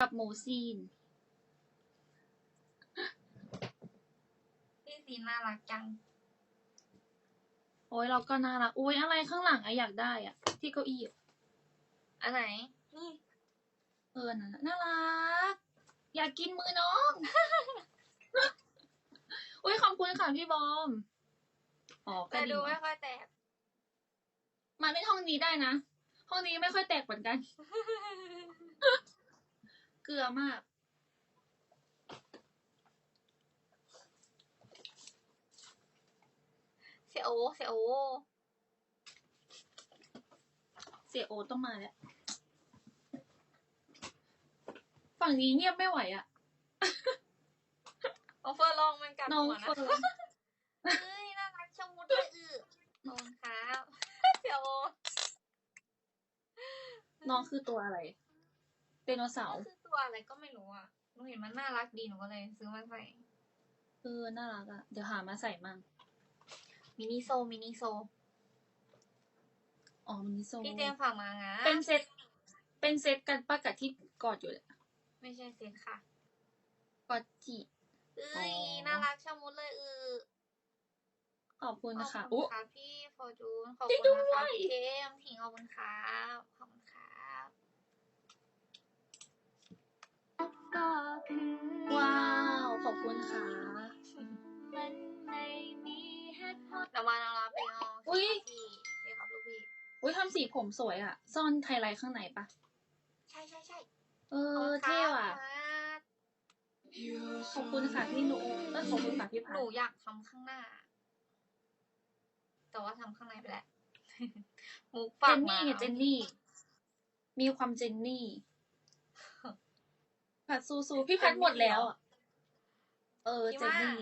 กับหมูซีน พี่ซีน่ารักจัง โอ้ยเราก็น่ารักอุ้ยอะไรข้างหลังอะอยากได้อะที่เก้าอี้อะอันไหน นี่ เออนั่นน่ะน่ารัก อยากกินมือน้อง อุ้ยขอบคุณค่ะพี่บอมอ๋อก็แต่ดีดูไม่นะค่อยแตกมาเล่นห้องนี้ได้นะ ห้องนี้ไม่ค่อยแตกเหมือนกัน เกลือมาก เสียโอ เสียโอ เสียโอต้องมาแล้ว ฝั่งนี้เงียบไม่ไหวอะน้องเฟิร์นลองมันกลับน้องหัวนะเฟิร์นเฮ้ยน่ารักชะมุดเลยอือขอบคุณครับเสียโอน้องคือตัวอะไรไดโนเสามันร์คือ ตัวอะไรก็ไม่รู้อะหนูเห็นมันน่ารักดีหนูก็เลย ซื้อมาใส่เออน่ารักอะเดี๋ยวหามาใส่มั่งมินิโซมินิโซอ๋อมินิโซพี่เจมส์ฝากมานะเป็นเซตเป็นเซตกันปะกับที่กอดอยู่เนี่ยไม่ใช่เซนค่ะกอดจีเอ้อ๋ยอน่ารักชะมุดเลยอือขอบคุณขอบนะคะคุอุ๊ณค่ะพี่ฟอร์จูนขอบได้คุณนะคะด้วยพี่เจมส์ผิงขอบคุณครับขอบคุณ ครับว้าว ขอบคุณค่ะเดี๋ยวมานาราไปเอาอุ๊ยพี่พี่ครับลูกพี่อุ้ยทำสีผมสวยอะซ่อนไฮไลท์ข้างในปะใช่ใช่ใช่เออเท่ว่ะขอบคุณค่ะพี่หนูเออขอบคุณค่ะพี่พัหดนูอยากทำข้างหน้า แต่ว่าทำข้างในไปแล้วมุกเจฝากนมานี่ไงเจนนี่ มีความเจนนี่ ผัดซูซูพี่พัดหมดแล้วอะเออเจนนี่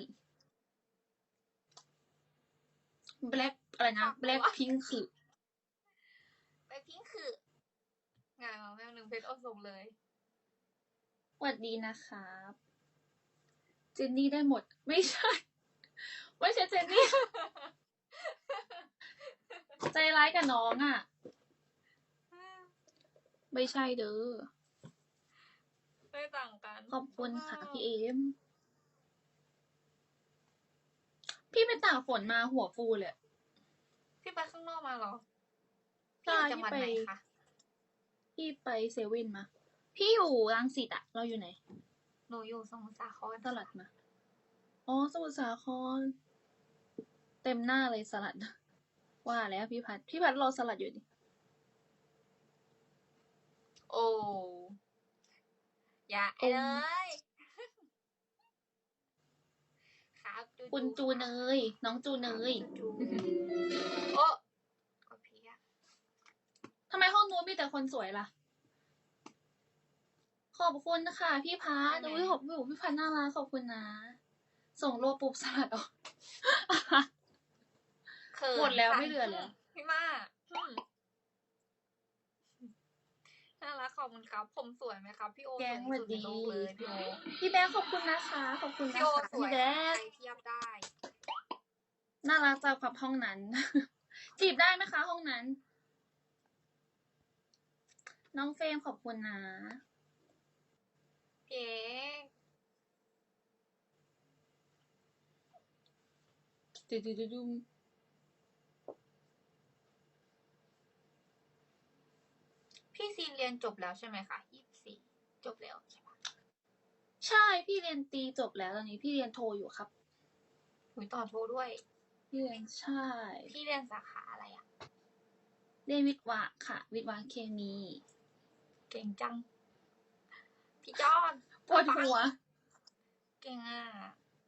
แบล็คอะไรนะ แบล็คพิงค์คือไปพิงค์คืองานมาแม่หนึ่งเพชรเอาส่งเลยสวัสดีนะครับ เจนนี่ได้หมด ไม่ใช่ ไม่ใช่เจนนี่ ใจร้ายกับน้องอะ ไม่ใช่เด้อ ไม่ต่างกัน ขอบคุณค่ะพี่เอม พี่ไปตากฝนมาหัวฟูเลย พี่ไปข้างนอกมาเหรอใช่พี่อยู่จังหวัดพี่ไหนไปคะ พี่ไปเซเว่นมา พี่อยู่รังสิตอะเราอยู่ไหน หนูอยู่สมุทรสาครสลัดมา อ๋อสมุทรสาคร เต็มหน้าเลยสลัด ว่าแล้วพี่พัด พี่พัดรอสลัดอยู่ดิ โอ้ อย่าอืมเลย ครับคุณจูเนย น้องจูเนยจูโอ้กดพีอะทำไมห้องนู้นมีแต่คนสวยล่ะ ขอบคุณนะคะพี่พัดอุ้ยขอบคุณพี่พัดน่ารักขอบคุณนะ ส่งโลปุ๊บสลัดออกเขินหมดแล้วสั่นไม่เหลือแล้วพี่มาอืม น่ารักขอบคุณครับ ผมสวยไหมครับ พี่โอแกสวยงที่สุดในสวัสดีโลกเลยพี่โอพี่แบงค์ขอบคุณนะคะ ขอบคุณพี่นะโอคะสวยพี่แบงใคค์รเทียบได้ น่ารักจังครับห้องนั้น จีบได้ไหมคะ ห้องนั้น น้องเฟรมขอบคุณนะพี่เอกดูดูดูดู พี่ซีนเรียนจบแล้วใช่ไหมคะยี่สิบสี่จบแล้วใช่ปะใช่พี่เรียนตีจบแล้วตอนนี้พี่เรียนโทอยู่ครับหุยต่อโทรด้วย พี่เรียนใช่ พี่เรียนสาขาอะไรอะเรียนวิทย์วะค่ะ วิทย์วะเคมี เก่งจัง พี่จอนปวดหัว เก่งอะ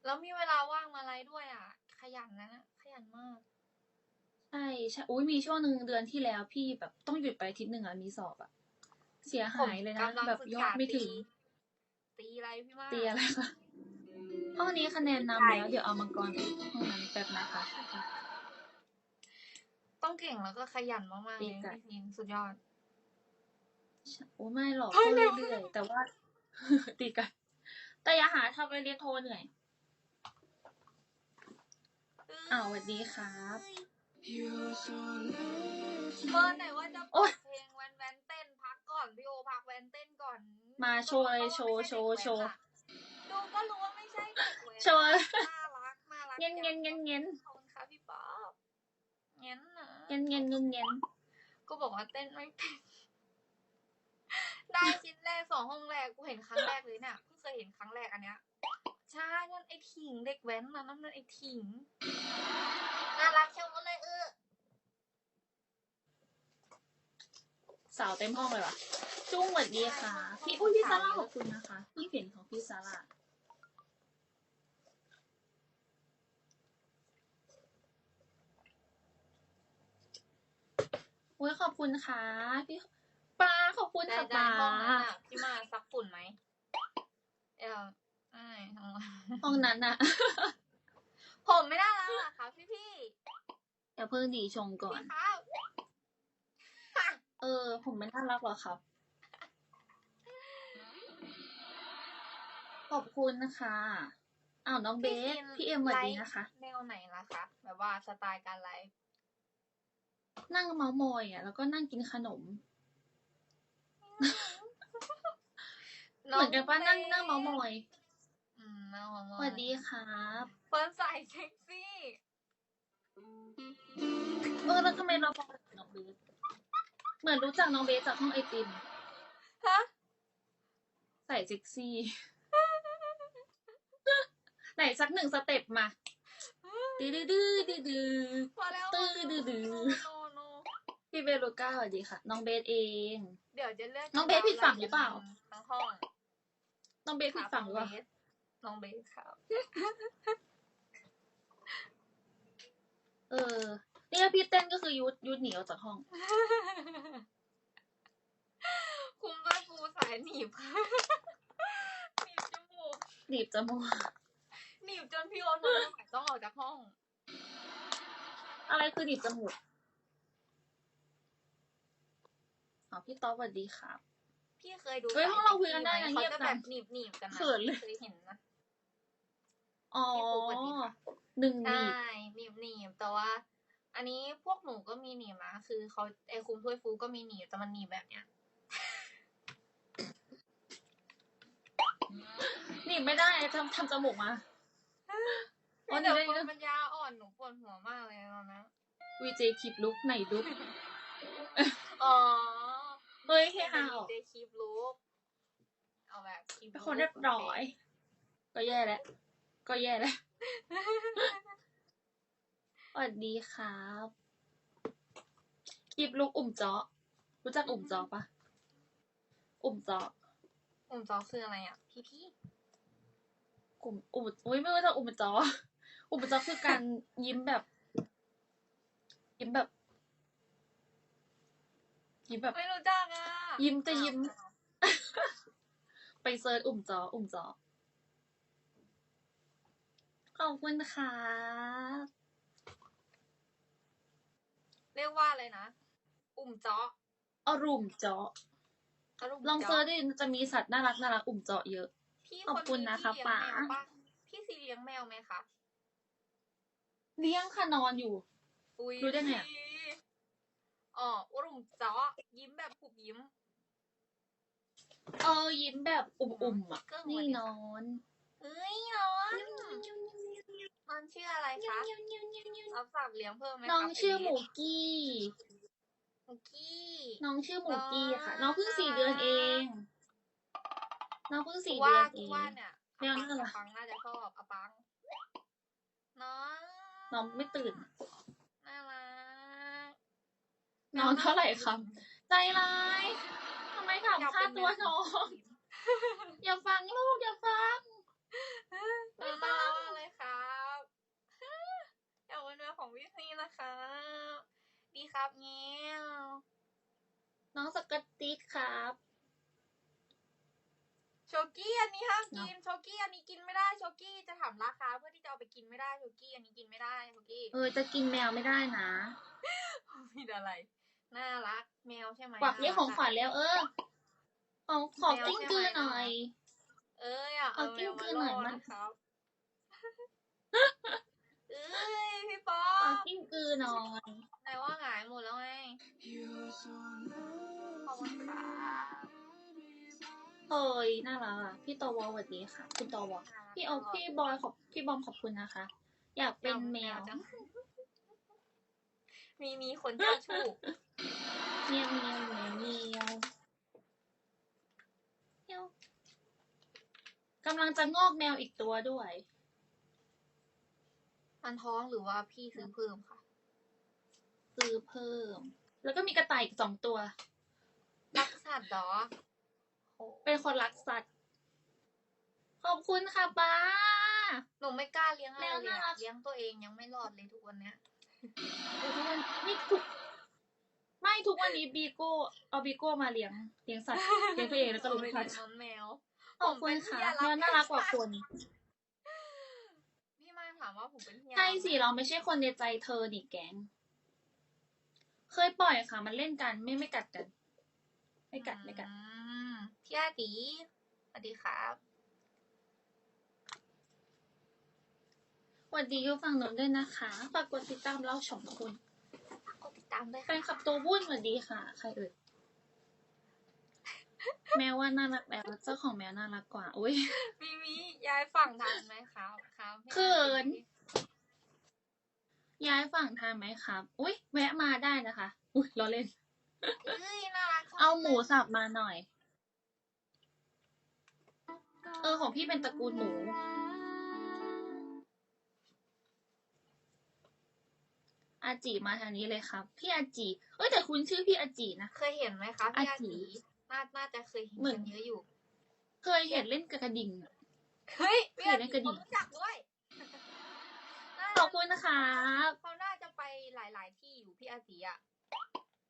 แล้วมีเวลาว่างมาอะไรด้วยอะ ขยันนะขยันมากใช่ใช่อุ้ยมีช่วงหนึ่งเดือนที่แล้วพี่แบบต้องหยุดไปอาทิตย์หนึ่งอะมีสอบอะเสียหายเลยนะผมกำลังแบบศึกยอษาดไม่ถึง ตีตีอะไรพี่มากเตียอะไรคะห้องนี้คะแนนนำแล้วเดี๋ยวเอามังกรไปห้องนั้นแป๊บนะคะ ต้องเก่งแล้วก็ขยันมากๆตีเลยไก่พี่ซีนสุดยอดโอ้ไม่หรอกใช่ก็แล้วเรื่อยๆแต่ว่า ตีกัน แต่อย่าหาทำไปเรียนโทเหนื่อยอ้าวสวัสดีครับ เฟิร์นไหนว่าจะโอ๊เปิยดเพลงแวนแวนเต้นพักก่อนพี่โอพักแวนเต้นก่อนมาโชว์เลยโชว์โชว์โชว์ดูก็รู้ว่าไม่ใช่เด็กเว้ยโชว์น่ารักน่ารักเงี้ยนเงี้ยนเงี้ยนเงี้ยนขอบคุณค่ะพี่ป๊อปเงี้ยนนะเงี้ยนเงี้ยนเงี้ยนเงี้ยนกูบอกว่าเต้นไม่เป็นได้ชิ้นแรกสองห้องแรกกูเห็นครั้งแรกเลยเนี่ยเพิ่งเคยเห็นครั้งแรกอันเนี้ยใช่นั่นไอ้ถิงเด็กแว้นนะนั่นนั่นไอ้ถิงน่ารักเชียวหมดเลยเออ สาวเต็มห้องเลยว่ะ จุ้งสวัสดีค่ะ พี่อุ้ยพี่ซาร่าขอบคุณนะคะพี่เห็นของพี่ซาร่าอุ้ยขอบคุณค่ะพี่ปลาขอบคุณได้ค่ะปได้ลาห้องนั้นอะพี่มาซักฝุ่นไหมเออไอ้ทำไมห้องนั้นอะผมไม่น่ารักเหรอคะพี่พี่อย่าเพิ่งดีชงก่อน พี่ครับเออ ผมไม่น่ารักหรอครับ ขอบคุณนะคะอ้าวน้องเบสพี่เอ็มสวัสดีนะคะ แนวไหนล่ะคะ แบบว่าสไตล์การไลฟ์ นั่งเมาส์มอยอะ แล้วก็นั่งกินขนม เหมือนกันปะนั่งนั่งเมาส์มอยอืมนั่งเมาส์มสอยวัสดีครับเฟิร์นใส่เซ็กซี่ เออแล้วทำไมเราพอกับน้องเบส เหมือนรู้จักน้องเบสจากห้องไอติมฮะใส่เซ็กซี่ ไหนสักหนึ่งสเต็ปมาดื้อดื้อดื้อดื้อดื้อพอแล้วตื้อดื้อดื้อโนโนพี่เบลูก้าสวัสดีค่ะ น้องเบสเอง เดี๋ยวจะเลือกน้องเบสผิดฝั่งหรือเปล่าทั้งห้อง น้องเบสผิดฝั่งหรือเปล่าน้องเบสครับ เออ นี่ถ้าพี่เต้นก็คือยุดยุดหนีออกจากห้อง คุมด้วยฟูสายหนีบหนีบจมูกหนีบจมูกหนีบจนพี่โอ๊ตทนไม่ไหวต้องออกจากห้อง อะไรคือหนีบจมูกอ๋อพี่ต๊อบสวัสดีครับ พี่เคยดูเฮ้ยห้องเราคุยกันได้นะเขาเงียบจะจัแบง บหนีบหนีบๆกันนะเขินเลย เคยเห็นนะ อ๋อพี่ฟุ๊กสวัสดีค่ะหนึ่งหใช่นีบหนีบหนีบแต่ว่า อันนี้พวกหนูก็มีหนีบนะคือเขาไอคุมถ้วยฟูก็มีหนีบแต่มันหนีบแบบเนี้ยหนีบไม่ได้ทำทำจมูกมาอ๋อเดี๋ยวหนีบคได้นปัญญาอ่อนหนูปวดหัวมากเลยตอนนั้นวีเจคลิปลุกไหนลุก อ๋อ เฮ้ยเฮฮาเดคลิปลุก เอาแบบคลิปเป็นคนเรียบร้อย ก็แย่แล้ว ก็แย่แล้วส วัสดีครับ คลิปลุกอุ่มเจาะรู้จักอุ่มเจาะปะอุ่มเจาะอุ่มจอคืออะไรอะ พี่พี่กลุ่มอุ่มอุ้ยไม่รู้จักอุ่มเจาะอุ่มเจาะคือการยิ้มแบบ ยิ้มแบบ ยิ้มแบบ ไม่รู้จักอะยิ้มจะยิ้ม ไปเซิร์ชอุ่มจออุ่มจอขอบคุณค่ะ เรียกว่าอะไรนะ อุ่มเจาะอรุมจออารมณ์ลองเซิร์ชดิจะมีสัตว์น่ารักน่ารักอุ่มจอเยอะพี่ขอบคุณนะคะพี่เลี้ยงแมวป๋าปะพี่ซีเลี้ยงแมวไหมคะเลี้ยงค่ะนอนอยู่อุ้ยรู้ได้ไงอะอ๋ออารมณ์เจาะยิ้มแบบผูกยิ้มเออยิ้มแบบอุ่มๆอะนี่นอนเฮ้ยน้อง น้องชื่ออะไรคะรับฝากเลี้ยงเพิ่มไหมคะน้องชื่อไปหเลี้มูยงกี้ หมูกี้ น้องชื่อหมูกี้ค่ะอ๋อน้องเพิ่งสี่เดือนเอง น้องเพิ่งสี่กูเดืว่าอนเอกูงว่าเนี่ยแมวอาน่ารักปังน่าจะชอบอาปัง น้อง น้องไม่ตื่น น่ารัก น้องเท่าไหร่ครับ ใจร้ายทำไมถามค่าตัวน้อง อย่าฟังลูกอย่าฟังเออน่ารักมากเลยครับ อยากเป็นแมวของพี่ซีนะครับดีครับเงี้ยน้องสกัดติ๊กครับโชกี้อันนี้ห้ามเนอะกินโชกี้อันนี้กินไม่ได้โชกี้จะถามราคาเพื่อที่จะเอาไปกินไม่ได้โชกี้อันนี้กินไม่ได้โชกี้เออจะกินแมวไม่ได้นะมีอะไรน่ารักแมวใช่ไหมกวักเรียกของขวัญน่ารัแล้ว เออเอาขอกิ้งกือหน่อย เอ้ยอะเอากิ้งกือหน่อยมามั้ยครับ เอ้ยพี่ป๊อ ขอ ป กิ้งกื อนอยไหนว่าหงายหมดแล้วไงขอบคุณค่ะเฮ้ยน่ารักอะพี่ตวสวัสดีค่ะ คุณตวพี่โอพี่บอยขอบพี่บอมขอบคุณนะคะ อยากเป็นแมวมีมีคนเจ้าชู้เมียวเมียวเมียวเมียวเมียวกำลังจะงอกแมวอีกตัวด้วย มันท้องหรือว่าพี่ซื้อเพิ่มค่ะ ซื้อเพิ่ม แล้วก็มีกระต่ายอีกสองตัว รักสัตว์เหรอโอ้เป็นคนรักสัตว์ ขอบคุณค่ะป้า หนูไม่กล้าเลี้ยงอะไรแมวเลยน่ารัอะก เลี้ยงตัวเองยังไม่รอดเลยทุกวันเนี้ยเดี๋ยวทุกวันนี่ทุกไม่ทุกวันนี้บีโก้เอาบีโก้มาเลี้ยงเลี้ยงสัตว์เลี้ยงตัวเองแล้วก็หนูเลี้ยงเป็สันตว์น้องแมว ขอบคุณค่ะผมเป็นที่แมวน่ารักกว่าคนพี่มาถามว่าผมเป็นพี่ใช่สิเราไม่ใช่คนในใจเธอดิแกง เคยปล่อยค่ะ มันเล่นกันไม่ไม่กัดกัน ไม่กัดไม่กัด อืมพี่อาตีสวัสดีครับสวัสดีอยู่ฝั่งโน้นด้วยนะคะฝากกดติดตามเราสองคนกดติดตามด้วยแฟค่ะนคลับตัววุ่นสวัสดีค่ะ ใครเอ่ยแมวว่าน่ารักแล้วเจ้าของแมวน่ารักกว่า อุ้ย มีมีย้ายฝั่งทันไหมครับ ครับพี่เขินอาตี ย้ายฝั่งทานไหมครับ อุ้ยแวะมาได้นะคะ อุ้ยล้อเล่น เฮ้ยน่ารักจังเอาหมูสับมาหน่อย เออของพี่เป็นตระกูลหมู อาจิมาทางนี้เลยครับ พี่อาจิเอ้ยแต่คุณชื่อพี่อาจินะ เคยเห็นไหมคะพี่อาอาตีตีน่าน่าจะเคยเห็นเหมือนกันเยอะอยู่ เคยเห็นเล่นกับกระดิ่งอะ เฮ้ยพี่อาเคยเล่ตีนกระดิ่เขางรู้จักด้วย ขอบคุณนะครับเขาน่าจะไปหลาย ๆ ที่อยู่พี่อาตีอะ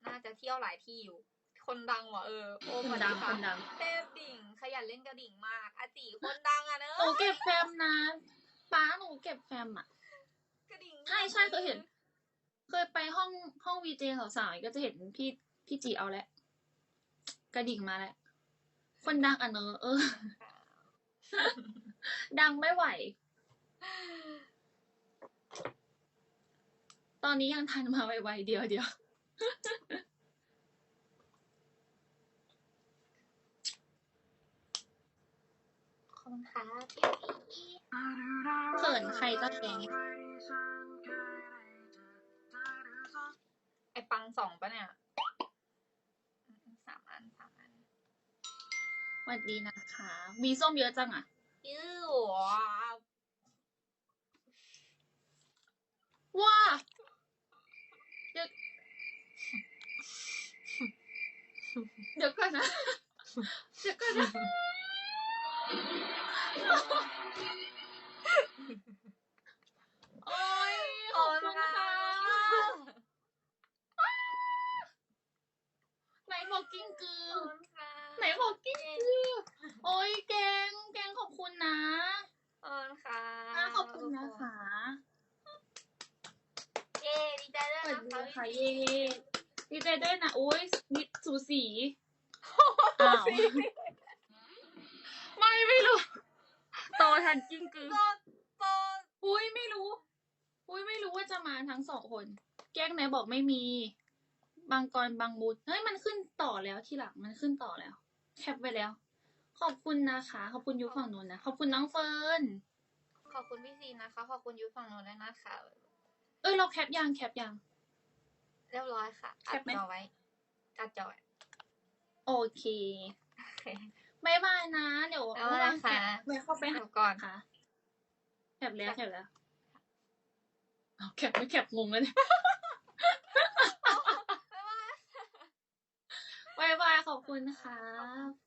น่าจะเที่ยวหลายที่อยู่ คนดังว่ะเออ โอ้คนสวัสดังค่ะคนดังเทพดิ่ง ขยันเล่นกระดิ่งมากอาตีคนดังอะเนอะหนูเก็บแฟมนะป้าหนูเก็บแฟมอะ กระดิ่ง ใช่ใช่เคยเห็น เคยไปห้องห้องวีเจสาวๆก็จะเห็นพี่พี่จีเอาแล้วกระดิ่งมาแล้ว คนดังอะเนอะเออ ดังไม่ไหว ตอนนี้ยังทันมาไวๆเดียวเดียว ขอบคุณค่ะพี่อาตีเขินใครก็แกงไอปังสองปะเนี่ยอืมสามอันสามอันสวัสดีนะคะมีส้มเยอะจังอะยื้อ ว้าเดี๋ยวเดี๋ยวก่อนนะ เดี๋ยวก่อนนะโอ้ยขอบคุณค่ะไหนบอกกิ้งกือขอบคุณค่ะไหนบอกกิ้งกือ โอ้ยแกงแกงขอบคุณนะขอบคุณค่ะ อะขอบคุณนะคะเย้ ดีใจด้วยสวัสนะดีคะค่ะพี่เย่ดีใจด้วยนะโอ้ยนิดสูสี อ้าว ไม่ไม่รู้โตทันกิ้งกือโตโตอุ้ยไม่รู้ อุ้ยไม่รู้ว่าจะมาทั้งสองคน แกล้งไหนบอกไม่มี บางกรบางมูดเฮ้ยมันขึ้นต่อแล้วที่หลังมันขึ้นต่อแล้ว แคปไปแล้ว ขอบคุณนะคะ ขอบคุณยุคฝั่งนู้นนะ ขอบคุณน้องเฟิร์น ขอบคุณพี่ซีนะคะ ขอบคุณยูฝั่งโน้นด้วยนะคะเอ้ยเราแคปยังแคปยัง เรียบร้อยค่ะแคอัดปไหม จอไว้อัดจอไว้โอเคโอเค บายบายนะ เดี๋ยวบ๊ายบายว่างๆค่ะแวะเข้าไปหา เดี๋ยวก่อน ค่ะแคปแล้วแคปแล้วเอาแคปไม่แคปงงเลยเนี่ยบ๊ายบาย บายบายขอบคุณครับ